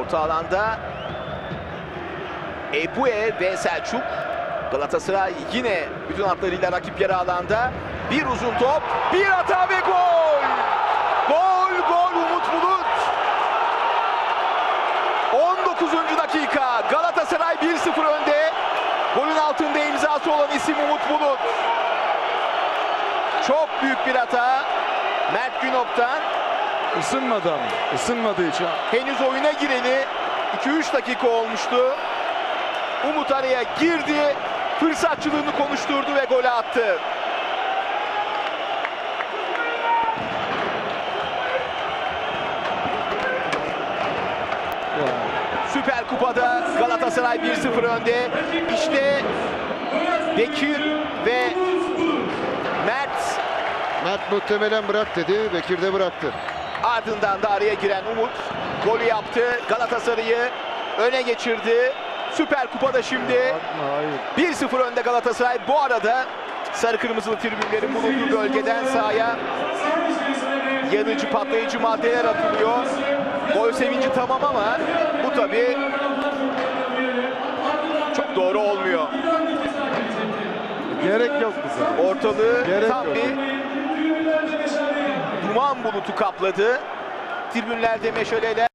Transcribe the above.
Orta alanda Ebue ve Selçuk. Galatasaray yine bütün hatlarıyla rakip yarı alanda. Bir uzun top, bir hata ve gol! Gol, gol Umut Bulut. 19. dakika Galatasaray 1-0 önde. Golün altında imzası olan isim Umut Bulut. Çok büyük bir hata. Mert Günok'tan Isınmadı ama. Isınmadığı için. henüz oyuna gireli 2-3 dakika olmuştu. Umut araya girdi. Fırsatçılığını konuşturdu ve golü attı. Süper Kupa'da Galatasaray 1-0 önde. İşte Bekir ve Mert Mert muhtemelen bırak dedi. Bekir de bıraktı. Ardından da araya giren Umut golü yaptı. Galatasaray'ı öne geçirdi. Süper Kupa'da şimdi Atma hayır. 1-0 önde Galatasaray. Bu arada sarı kırmızılı tribünlerin bulunduğu bölgeden sahaya yanıcı patlayıcı maddeler atılıyor. Gol sevinci tamam ama bu tabii çok doğru olmuyor. Gerek yok bize. Ortalığı Gerek tam yok. bir duman bulutu kapladı. Tribünlerde meşaleler